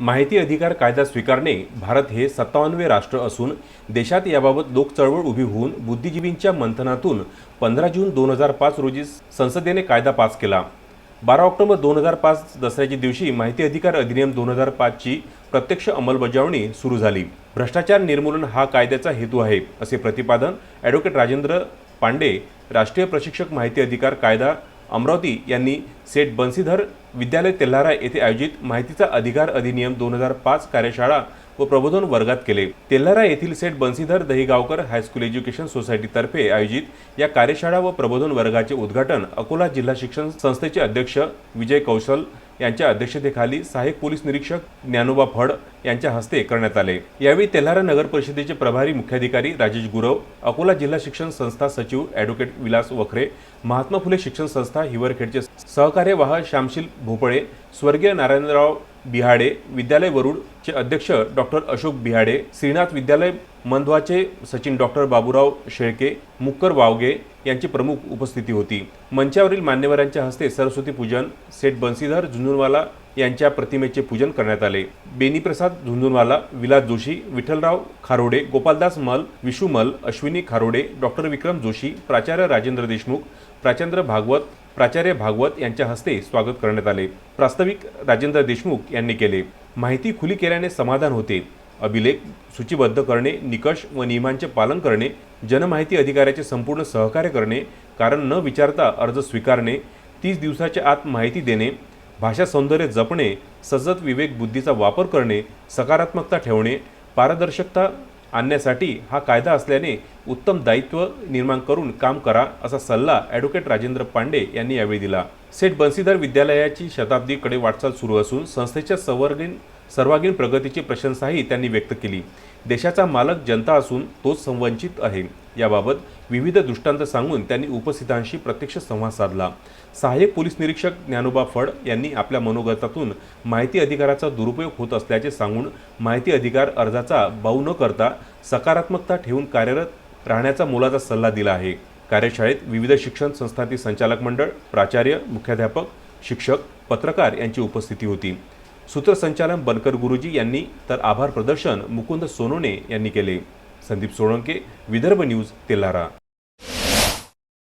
माहिती अधिकार कायदा स्वीकारणे भारत हे सत्तावन्नवे राष्ट्र असून देशात याबाबत लोकचळवळ उभी होऊन बुद्धिजीवींच्या मंथनातून पंधरा जून दोन हजार पाच रोजी संसदेने कायदा पास केला. बारा ऑक्टोबर दोन हजार पाच दसऱ्याच्या दिवशी माहिती अधिकार अधिनियम दोन हजार पाचची प्रत्यक्ष अंमलबजावणी सुरू झाली. भ्रष्टाचार निर्मूलन हा कायद्याचा हेतू आहे असे प्रतिपादन ॲडव्होकेट राजेंद्र पांडे राष्ट्रीय प्रशिक्षक माहिती अधिकार कायदा अमरावती यांनी सेठ बन्सीधर विद्यालय तेल्हारा येथे आयोजित माहितीचा अधिकार अधिनियम दोन हजार पाच कार्यशाळा व प्रबोधन वर्गात केले. तेल्हारा येथील सेठ बन्सीधर दहीगावकर हायस्कूल एज्युकेशन सोसायटीतर्फे आयोजित या कार्यशाळा व प्रबोधन वर्गाचे उद्घाटन अकोला जिल्हा शिक्षण संस्थेचे अध्यक्ष विजय कौशल यांच्या अध्यक्षतेखाली सहाय्यक पोलीस निरीक्षक ज्ञानोबा फड यांच्या हस्ते करण्यात आले. यावेळी तेल्हारा नगर परिषदेचे प्रभारी मुख्याधिकारी राजेश गुरव अकोला जिल्हा शिक्षण संस्था सचिव ॲडव्होकेट विलास वखरे महात्मा फुले शिक्षण संस्था हिवरखेडचे सहकार्यवाह श्यामशील भोपळे स्वर्गीय नारायणराव बिहाडे विद्यालय वरुडचे अध्यक्ष डॉक्टर अशोक बिहाडे श्रीनाथ विद्यालय मंधवाचे सचिन डॉक्टर बाबूराव शेळके मुक्कर वावगे यांची प्रमुख उपस्थिती होती. मंचावरील मान्यवरांच्या हस्ते सरस्वती पूजन सेठ बन्सीधर झुंझुनवाला यांच्या प्रतिमेचे पूजन करण्यात आले. बेनीप्रसाद झुंझुनवाला विलास जोशी विठ्ठलराव खारोडे गोपालदास मल विशुमल अश्विनी खारोडे डॉक्टर विक्रम जोशी प्राचार्य राजेंद्र देशमुख प्राचंद्र भागवत प्राचार्य भागवत यांच्या हस्ते स्वागत करण्यात आले. प्रास्ताविक राजेंद्र देशमुख यांनी केले. माहिती खुली केल्याने समाधान होते. अभिलेख सूचीबद्ध करणे निकष व नियमांचे पालन करणे जनमाहिती अधिकाऱ्याचे संपूर्ण सहकार्य करणे कारण न विचारता अर्ज स्वीकारणे तीस दिवसाच्या आत माहिती देणे भाषा सौंदर्य जपणे सजत विवेक बुद्धीचा वापर करणे सकारात्मकता ठेवणे पारदर्शकता आणण्यासाठी हा कायदा असल्याने उत्तम दायित्व निर्माण करून काम करा असा सल्ला ॲडव्होकेट राजेंद्र पांडे यांनी यावेळी दिला. सेठ बन्सीधर विद्यालयाची शताब्दीकडे वाटचाल सुरू असून संस्थेच्या सर्वांगीण सर्वांगीण प्रगतीची प्रशंसाही त्यांनी व्यक्त केली. देशाचा मालक जनता असून तोच संवंचित आहे. याबाबत विविध दृष्टांत सांगून त्यांनी उपस्थितांशी प्रत्यक्ष संवाद साधला. सहाय्यक पोलीस निरीक्षक ज्ञानोबा फड यांनी आपल्या मनोगतातून माहिती अधिकाराचा दुरुपयोग होत असल्याचे सांगून माहिती अधिकार अर्जाचा बाऊ न करता सकारात्मकता ठेवून कार्यरत राहण्याचा मोलाचा सल्ला दिला आहे. कार्यशाळेत विविध शिक्षण संस्थांतील संचालक मंडळ प्राचार्य मुख्याध्यापक शिक्षक पत्रकार यांची उपस्थिती होती. सूत्रसंचालन बनकर गुरुजी यांनी तर आभार प्रदर्शन मुकुंद सोनोने यांनी केले. संदीप सोळंके विदर्भ न्यूज तेलारा.